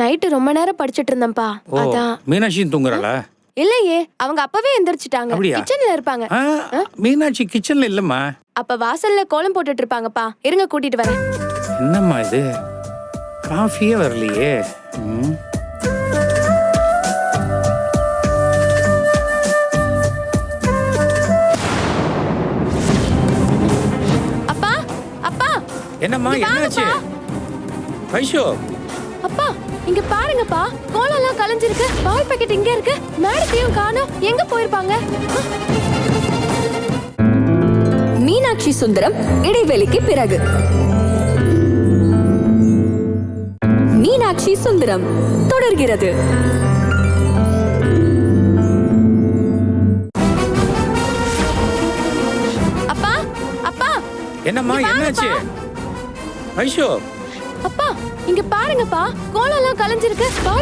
Night ரொம்ப நேரம் படிச்சிட்டு இருந்தேன்ப்பா அதான். மீனாட்சியும் தூங்குறாளா? இல்லையே அவங்க அப்பவே எந்திரிச்சிட்டாங்க? கிச்சன்ல இருப்பாங்க. மீனாட்சி கிச்சன்ல இல்லம்மா. அப்ப வாசல்ல கோலம் போட்டுட்டு இருப்பாங்கப்பா இருங்க கூட்டிட்டு வரேன். என்னம்மா இது? காஃபியே வரலையே. அப்பா அப்பா. என்னம்மா என்னாச்சு? வைஷோ அப்பா இங்க பாருங்கப்பா. கோலம் எல்லாம் கலைஞ்சிருக்கு. பால் பாக்கெட் இங்க இருக்கு. மேடத்தையும் காணோம். எங்க போயிருப்பாங்க? மீனாட்சி சுந்தரம் இடைவெளிக்கு பிறகு. மீனாட்சி சுந்தரம் தொடர்கிறது. அப்பா அப்பா. என்னம்மா என்னாச்சு? வாங்கப்பா. அப்பா இங்க பாருங்கப்பா கோலம் எல்லாம் கலைஞ்சிருக்கு. பால்